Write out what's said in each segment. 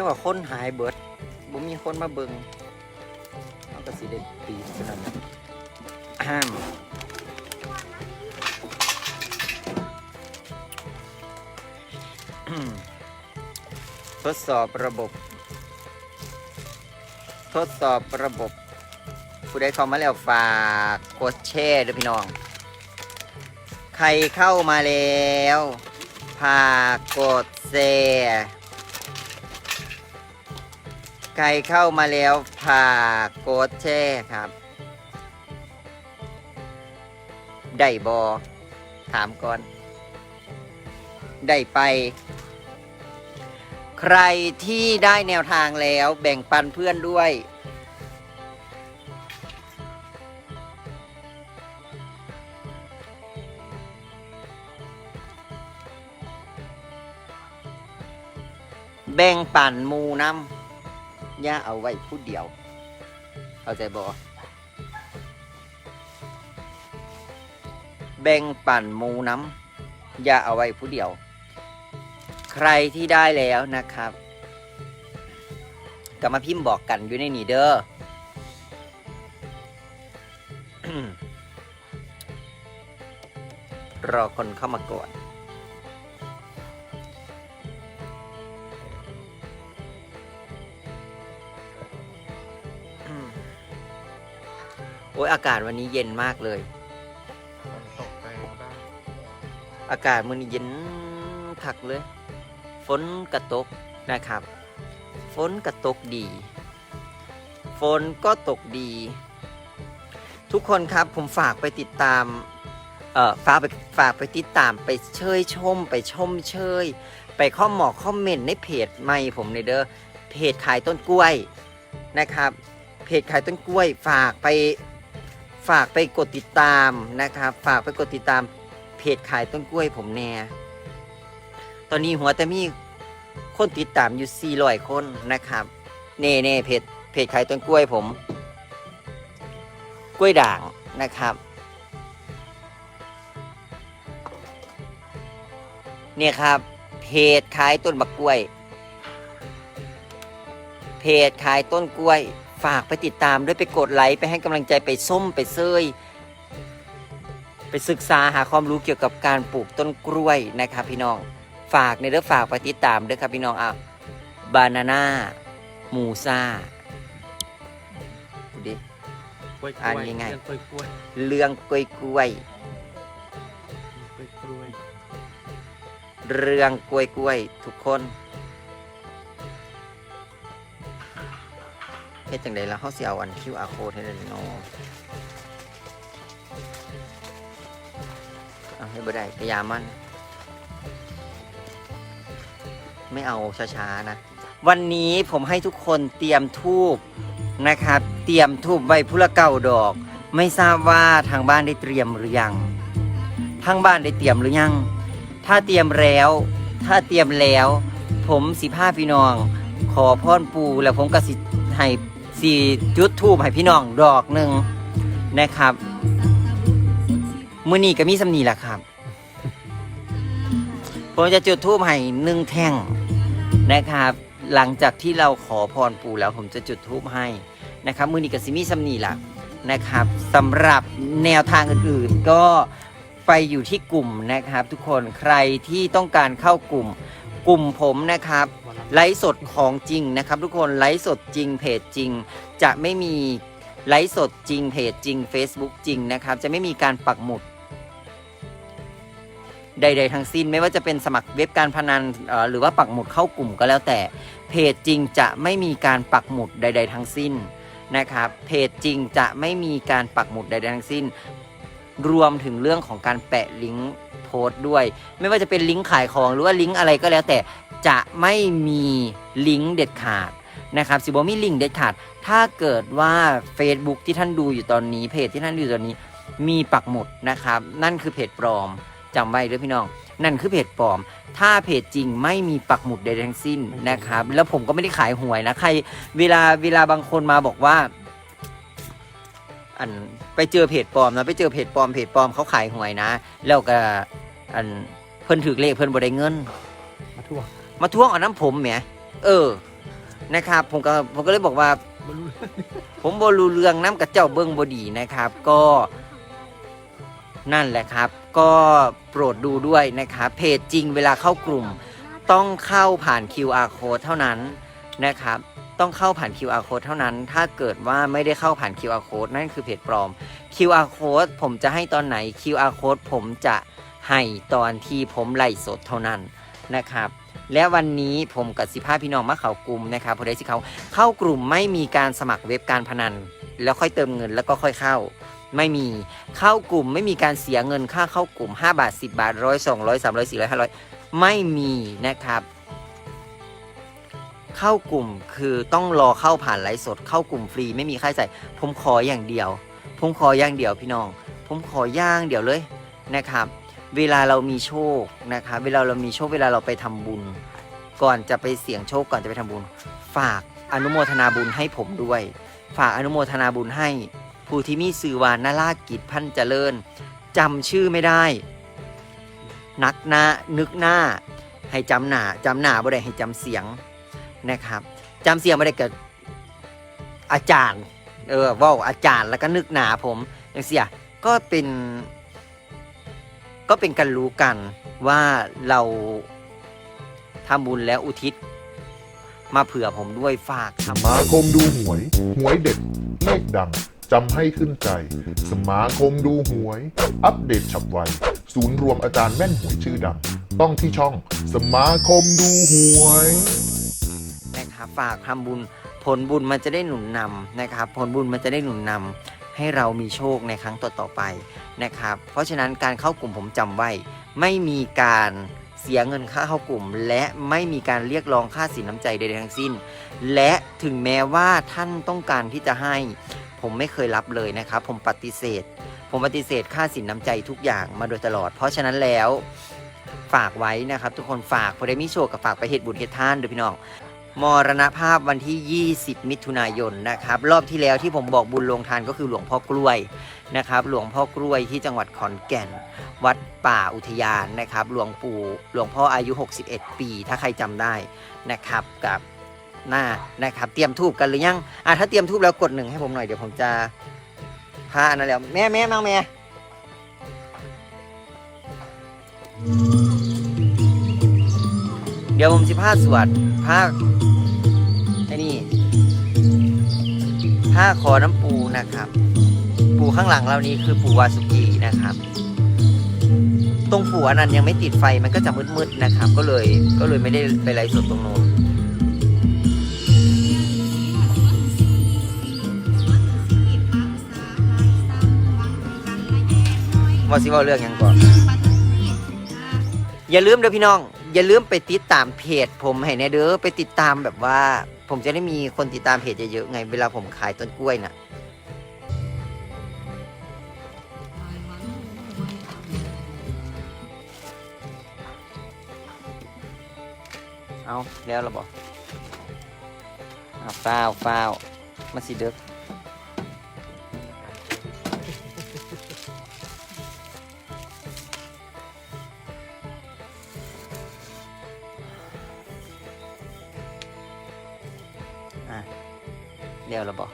เจ้าว่าคนหายเบิดบ่มีคนมาเบิงเอาก็สิได้ปีนขนาดนั้นห้ามทดสอบระบบ ทดสอบระบบ ผู้ใดเข้ามาแล้วฝากกดแชร์ด้วยพี่น้อง ใครเข้ามาแล้วฝากกดแชร์ใครเข้ามาแล้วฝากกดแชร์ครับ ได้บอถามก่อน ได้ไป ใครที่ได้แนวทางแล้วแบ่งปันเพื่อนด้วย แบ่งปันมูน้ำ ย่าเอาไว้ผู้เดียว เข้าใจบอแบ่งปั่นมูน้ำย่าเอาไว้ผู้เดียว ใครที่ได้แล้วนะครับก็มาพิมพ์บอกกันอยู่ในนี้เด้อรอคนเข้ามาก่อน อ้ยอากาศวันนี้เย็นมากเลย ตกไปบ้างอากาศมันนี้เย็นคักเลย ฝนกระตกนะครับ ฝนกระตกดี ฝนก็ตกดี ทุกคนครับผมฝากไปติดตาม เอ่อฝากไปฝากไปติดตามไปเชยชม ไปชมเชย ไปข้อมหมอกคอมเมนต์ในเพจใหม่ผมในเด้อเพจขายต้นกล้วยนะครับ เพจขายต้นกล้วยฝากไป ฝากไปกดติดตามนะครับ ฝากไปกดติดตามเพจขายต้นกล้วยผมแน่ตอนนี้หัวแต่มีคนติดตามอยู่ 400 คนนะครับ เน่เน่เพจเพจขายต้นกล้วยผม กล้วยด่างนะครับ เนี่ยครับ เพจขายต้นบักกล้วย เพจขายต้นกล้วย ฝากไปติดตามด้วยไปกดไลค์ไปให้กำลังใจไปส้มไปเซยไปศึกษาหาความรู้เกี่ยวกับการปลูกต้นกล้วยนะครับพี่น้อง ฝากในเรื่องฝากไปติดตามด้วยครับพี่น้องอะบานาน่ามูซาดูดิกล้วยกอ่านล้วยยังไงเรื่องกล้วยกล้วยเรื่องกล้วยกล้วยกล้วยกล้วยเรื่องกล้วยกล้วยทุกคน เฮ็ดจังไดแล้วเฮาสิเอาอัน QR code ให้ได้เนาะเอาให้บ่ได้พยายามมัน ไม่เอาช้าๆนะ วันนี้ผมให้ทุกคนเตรียมทูบนะครับ เตรียมทูบไว้พุละเก้าดอก ไม่ทราบว่าทางบ้านได้เตรียมหรือยัง ทางบ้านได้เตรียมหรือยัง ถ้าเตรียมแล้ว ถ้าเตรียมแล้ว ผมสิพาพี่น้อง ขอพรปูแล้วผมก็สิให้ สี่จุดทูบให้พี่น้องดอกหนึ่งนะครับมื้อนี้ก็มีสำนีแหละครับผมจะจุดทูบให้หนึ่งแท่งนะครับ หลังจากที่เราขอพรปู่แล้วผมจะจุดทูบให้นะครับ มื้อนี้ก็สิมีสำนีแหละนะครับสำหรับแนวทางอื่นๆก็ไปอยู่ที่กลุ่มนะครับ ทุกคนใครที่ต้องการเข้ากลุ่ม กลุ่มผมนะครับ ไลฟ์สดของจริงนะครับ ทุกคนไลฟ์สดจริงเพจจริง จะไม่มีไลฟ์สดจริงเพจจริง Facebook จริงนะครับ จะไม่มีการปักหมุด ใด ๆ ทั้งสิ้นไม่ว่าจะเป็นสมัครเว็บการพนันหรือว่าปักหมุดเข้ากลุ่มก็แล้วแต่ เพจจริงจะไม่มีการปักหมุดใด ๆ ทั้งสิ้นนะครับเพจจริงจะไม่มีการปักหมุดใดๆทั้งสิ้น รวมถึงเรื่องของการแปะลิงก์โพสต์ด้วย ไม่ว่าจะเป็นลิงก์ขายของหรือว่าลิงก์อะไรก็แล้ว แต่จะไม่มีลิงก์เด็ดขาดนะครับสิบมีลิงก์เด็ดขาด ถ้าเกิดว่า Facebook ที่ท่านดูอยู่ตอนนี้เพจที่ท่านดูอยู่ตอนนี้มีปักหมุดนะครับ นั่นคือเพจปลอมจำไว้ด้วยพี่น้อง นั่นคือเพจปลอม ถ้าเพจจริงไม่มีปักหมุดใดทั้งสิ้นนะครับ แล้วผมก็ไม่ได้ขายหวยนะใครเวลาเวลาบางคนมาบอกว่า อันไปเจอเพจปลอมนะไปเจอเพจปลอมเพจปลอมเขาขายหวยนะ แล้วก็อันเพิ่นถือเลขเพิ่นบ่ได้เงิน มาทั่วมาทวงเอาน้ำผมแหมเออนะครับ ผมก็ผมก็เลยบอกว่าไม่รู้ผมบรู้เรื่องน้ำกับเจ้าเบิ้งบดีนะครับ ก็นั่นแหละครับ ก็โปรดดูด้วยนะครับเพจจริงเวลาเข้ากลุ่ม ต้องเข้าผ่าน QR code เท่านั้น นะครับ ต้องเข้าผ่าน QR code เท่านั้น ถ้าเกิดว่าไม่ได้เข้าผ่าน QR code นั่นคือเพจปลอม QR code ผมจะให้ตอนไหน QR code ผมจะให้ตอนที่ผมไล่สดเท่านั้นนะครับ และวันนี้ผมกับสิภาพี่น้องมาเข้ากลุ่มนะครับพอได้สิเขาเข้ากลุ่มไม่มีการสมัครเว็บการพนัน แล้วค่อยเติมเงินแล้วก็ค่อยเข้าไม่มีเข้ากลุ่มไม่มีการเสียเงินค่าเข้ากลุ่ม 5 บาท 10 บาทร้อยสองร้อยสามร้อยสี่ร้อยห้าร้อยไม่มีนะครับ เข้ากลุ่มคือต้องรอเข้าผ่านไลฟ์สด เข้ากลุ่มฟรีไม่มีค่าใช้จ่ายผมขออย่างเดียว ผมขออย่างเดียวพี่น้อง ผมขอย่างเดียวเลยนะครับ เวลาเรามีโชคนะครับเวลาเรามีโชคเวลาเราไปทำบุญ ก่อนจะไปเสี่ยงโชคก่อนจะไปทำบุญ ฝากอนุโมทนาบุญให้ผมด้วย ฝากอนุโมทนาบุญให้ผู้ที่มีสื่อวานาลากิจพันเจริญจำชื่อไม่ได้ นักหน้านึกหน้า ให้จำหนาจำหนาบ่ได้ให้จำเสียง นะครับจำเสียงไม่ได้เกิดอาจารย์ เออว่าอาจารย์แล้วก็นึกหนาผมอย่างเสียก็เป็น ก็เป็นการรู้กันว่าเราทำบุญแล้วอุทิศ มาเผื่อผมด้วยฝากทำมาคมดูหวย หวยเด็ดเลขดัง จำให้ขึ้นใจ สมาคมดูหวย อัปเดตฉับไว ศูนย์รวมอาจารย์แม่นหวยชื่อดัง ต้องที่ช่อง สมาคมดูหวย นะครับ ฝากทำบุญผลบุญมันจะได้หนุนนำนะครับ ผลบุญมันจะได้หนุนนำให้เรามีโชคในครั้งต่อๆไปนะครับ เพราะฉะนั้นการเข้ากลุ่มผมจำไว้ ไม่มีการเสียเงินค่าเข้ากลุ่ม และไม่มีการเรียกร้องค่าสินน้ำใจใดๆทั้งสิ้น และถึงแม้ว่าท่านต้องการที่จะให้ ผมไม่เคยรับเลยนะครับ ผมปฏิเสธ ผมปฏิเสธค่าสินน้ำใจทุกอย่างมาโดยตลอด เพราะฉะนั้นแล้วฝากไว้นะครับ ทุกคนฝากพอได้มิโชกับฝากไปเหตุบุญเหตุท่านเด้อพี่น้อง มรณภาพวันที่ 20 มิถุนายนนะครับ รอบที่แล้วที่ผมบอกบุญลงทานก็คือหลวงพ่อกล้วยนะครับ หลวงพ่อกล้วยที่จังหวัดขอนแก่น วัดป่าอุทยานนะครับ หลวงปู่หลวงพ่ออายุ 61 ปี ถ้าใครจำได้นะครับกับหน้านะครับ เตรียมทูบกันหรือยังอะถ้าเตรียมทูบแล้วกดหนึ่งให้ผมหน่อยเดี๋ยวผมจะพาอันนั้นแล้วแม่แม่มาแม่เดี๋ยวผมสิพาสวดพา ผ้าขอน้ำปูนะครับ ปูข้างหลังเรานี้คือปูวาสุกีนะครับ ตรงปูอันนั้นยังไม่ติดไฟมันก็จะมืดๆนะครับ ก็เลยก็เลยไม่ได้ไปไลฟ์สดตรงโน้นว่าสิว่าเรื่องยังก่อนอย่าลืมเด้อพี่น้อง อย่าลืมไปติดตามเพจ ผมให้แน่เด้อไปติดตามแบบว่า ผมจะได้มีคนติดตามเพจเยอะๆไง เวลาผมขายต้นกล้วยน่ะ เอาแล้วเราบอกเอาฟ้าวฟ้าวมาสิเด้อ เดี๋ยวเราบอก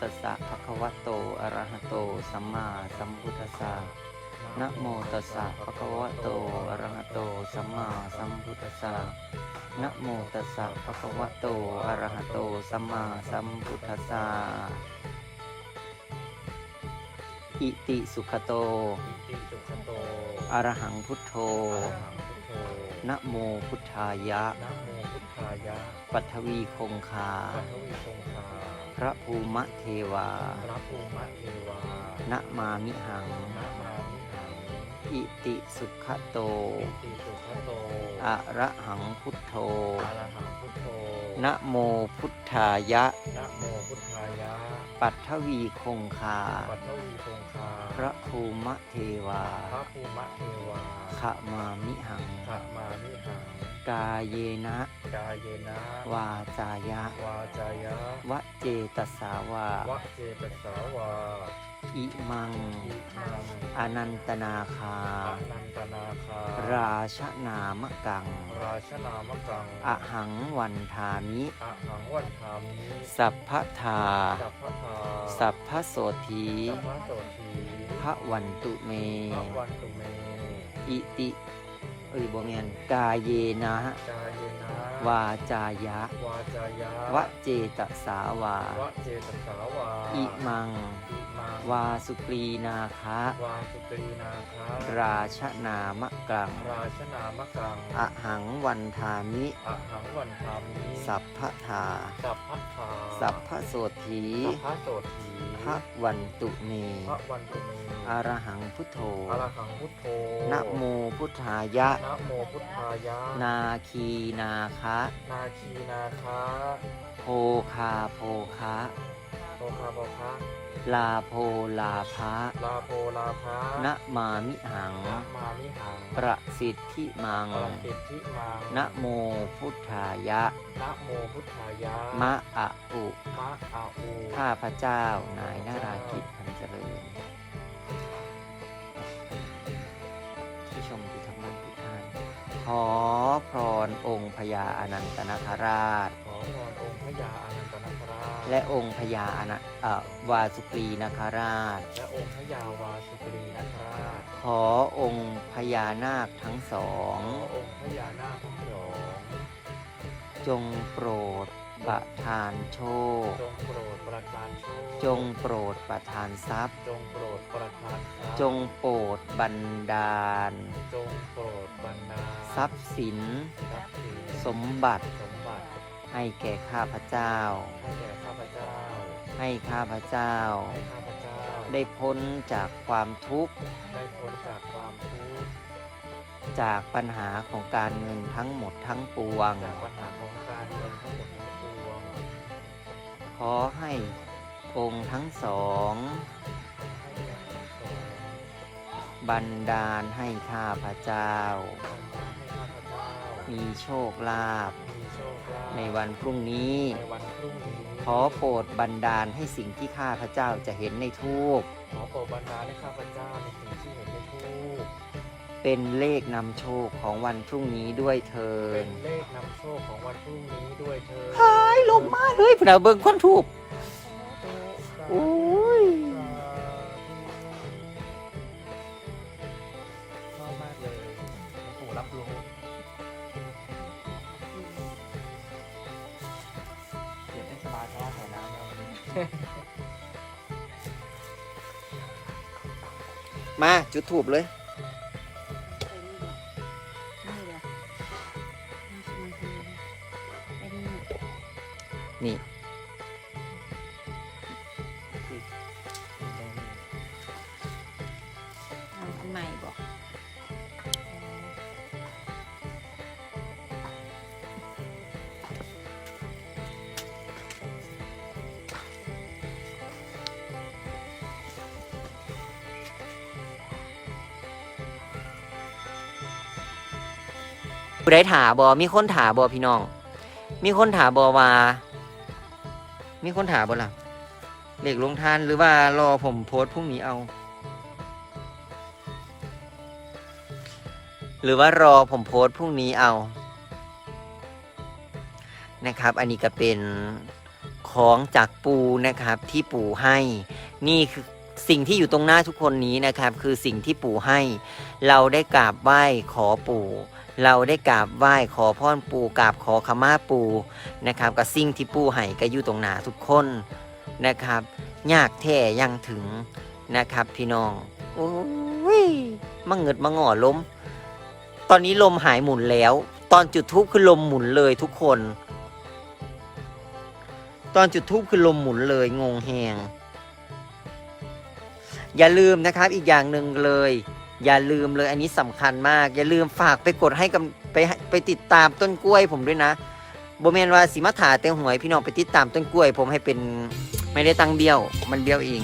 ตัสสะภะคะวะโต อะระหะโต สัมมาสัมพุทธัสสะนะโมตัสสะภะคะวะโต อะระหะโต สัมมาสัมพุทธัสสะนะโมตัสสะภะคะวะโต อะระหะโต สัมมาสัมพุทธัสสะอิติสุขโต อิติสุขโตอะระหังพุทโธ อะระหังพุทโธนะโมพุทธายะ นะโมพุทธายะปัทวีคงคา ปัทวีคงคา พระภูมะเทวา พระภูมิเทวานะมามิหัง นะมามิหัง อิติสุขโต อิติสุขโตอะระหังพุทโธอะระหังพุทโธนะโมพุทธายะ นะโมพุทธายะ ปัทวีคงคา ปัทวีคงคา พระภูมะเทวาพระภูมิเทวาขะมามิหังขะมามิหัง กาเยนะ กายเยนะ วาจายะ วาจายะ วะเจตสาวา วะเจตสาวาอิมังอิมัง อนันตนาคา อนันตนาคา ราชนามกัง ราชนามกัง อหังวันทามิอะหังวันทามิ สัพพทา สัพพทา สัพพโสธีสัพพโสทีพ ระวันตุเม พระวันตุเมอิติเอ้ยบ่แม่นกาเยนะกายเยนะวาจายะ วาจายะวะเจตสาวา วะเจตสาวาอิมัง อิมังวาสุกรีนาคะ วาสุตรีนาคาราชนามกังราชนามกังอหังวันทามิ อะหังวันทามิสัพพทา สัพพทาสัพพโสธี สัพพโสทีพ ระวันตุเมพระวันตุเมอรหังพุทโธอะระหังพุทโธนะโมพุทธายะนะโมพุทธายะ นาคีนาคะ นาคีนาคาโพคาโพคะโลคาโลคาลาโพลาภะลาโพลาภานะมามิหัง นะมามิหัง ประสิทธิมัง ปรสิทธิมังนะโมพุทธายะ นะโมพุทธายะ มะอะอุมะอาอูข้าพระเจ้านายนารากิจพันเจริญที่ชมที่ทำบ้านทุกท่านขอพรองค์พญาอนันตนาคราช ขอวอนองค์พระยาอนันตนาคราช และองค์พญาอนะเอ่อวาสุกรีนาคราช และองค์พระยาวาสุกรีนาคราชขอองค์พญานาคทั้งสอง ขอองค์พระยานาคทั้งสองจงโปรดประทานโชค จงโปรดประทานโชคจงโปรดประทานทรัพย์ จงโปรดประทานทรัพย์จงโปรดบันดาล จงโปรดบรรดาลทรัพย์สิน ทรัพย์สินสมบัติ สมบัติ ให้แก่ข้าพเจ้า ให้แก่ข้าพเจ้า ให้ข้าพเจ้า ให้ข้าพเจ้า ได้พ้นจากความทุกข์ ได้พ้นจากความทุกข์ จากปัญหาของการเงินทั้งหมดทั้งปวง จากปัญหาของการเงินทั้งหมดทั้งปวง ขอให้องค์ทั้งสองให้แก่ทั้งสองบันดาลให้ข้าพเจ้าบรรดาลให้ข้าพเจ้า มีโชคลาภมีโชคลาภ ในวันพรุ่งนี้ ในวันพรุ่งนี้ขอโปรดบันดาลให้สิ่งที่ข้าพเจ้าจะเห็นในทูปขอโปรดบรรดาลให้ข้าพเจ้าในสิ่งที่เห็นในทูปเป็นเลขนำโชคของวันพรุ่งนี้ด้วยเถิเป็ดนเลขนำโชคของวันพรุ่งนี้ด้วยเธอหายลงมาเลยพระเบิงคนทูบ มาจุดถูบเลย ผู้ใดถาบอมีคนถาบอพี่น้อง มีคนถาบอว่า มีคนถาบอล่ะเลขลงทานหรือว่ารอผมโพสต์พรุ่งนี้เอา หรือว่ารอผมโพสต์พรุ่งนี้เอานะครับ อันนี้ก็เป็นของจากปูนะครับที่ปู่ให้ นี่คือสิ่งที่อยู่ตรงหน้าทุกคนนี้นะครับ คือสิ่งที่ปู่ให้ เราได้กราบไหว้ขอปู่ เราได้กราบไหว้ขอพรปู่กราบขอขมาปู่นะครับกับสิ่งที่ปู่ให้ก็อยู่ตรงหน้าทุกคนนะครับ ยากแท้ยังถึงนะครับพี่น้องโอ้ยมังเงิดมังงอลม ตอนนี้ลมหายหมุนแล้ว ตอนจุดทูบคือลมหมุนเลยทุกคน ตอนจุดทูบคือลมหมุนเลยงงแหงอย่าลืมนะครับอีกอย่างหนึ่งเลย อย่าลืมเลยอันนี้สำคัญมาก อย่าลืมฝากไปกดให้กับไปไปติดตามต้นกล้วยผมด้วยนะโบเมนว่าสีมาถาเต็งหวยพี่น้องไปติดตามต้นกล้วย ผมให้เป็นไม่ได้ตั้งเบี้ยว มันเบี้ยวเอง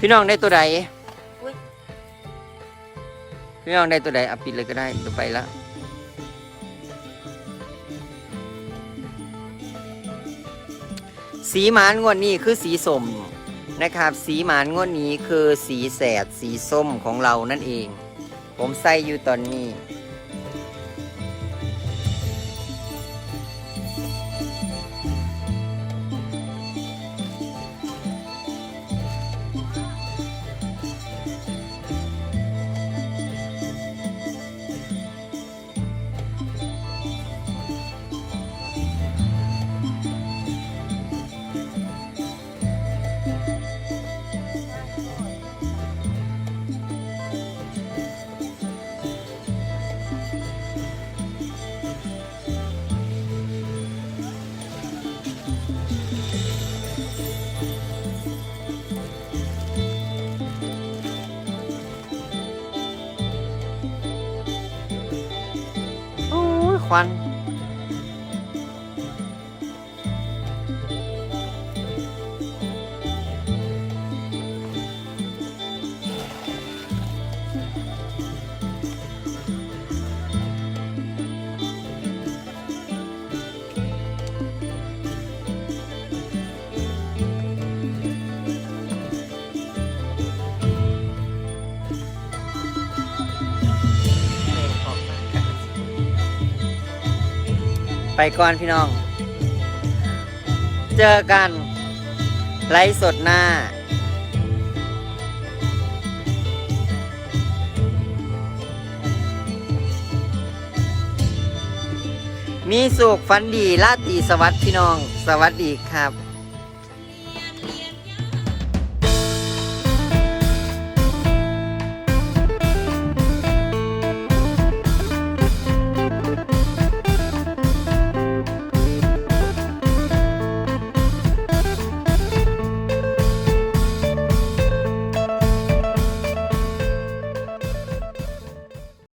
พี่น้องได้ตัวใด พี่น้องได้ตัวใดอะปิดเลยก็ได้เดี๋ยวไปละ สีหมานงวดนี้คือสีส้มนะครับ สีหมานงวดนี้คือสีแสดสีส้มของเรานั่นเอง ผมใส่อยู่ตอนนี้ ควัน ไปก่อนพี่น้อง เจอกัน ไลฟ์สดหน้า มีสุขฝันดีลาตีสวัสดีพี่น้อง สวัสดีครับ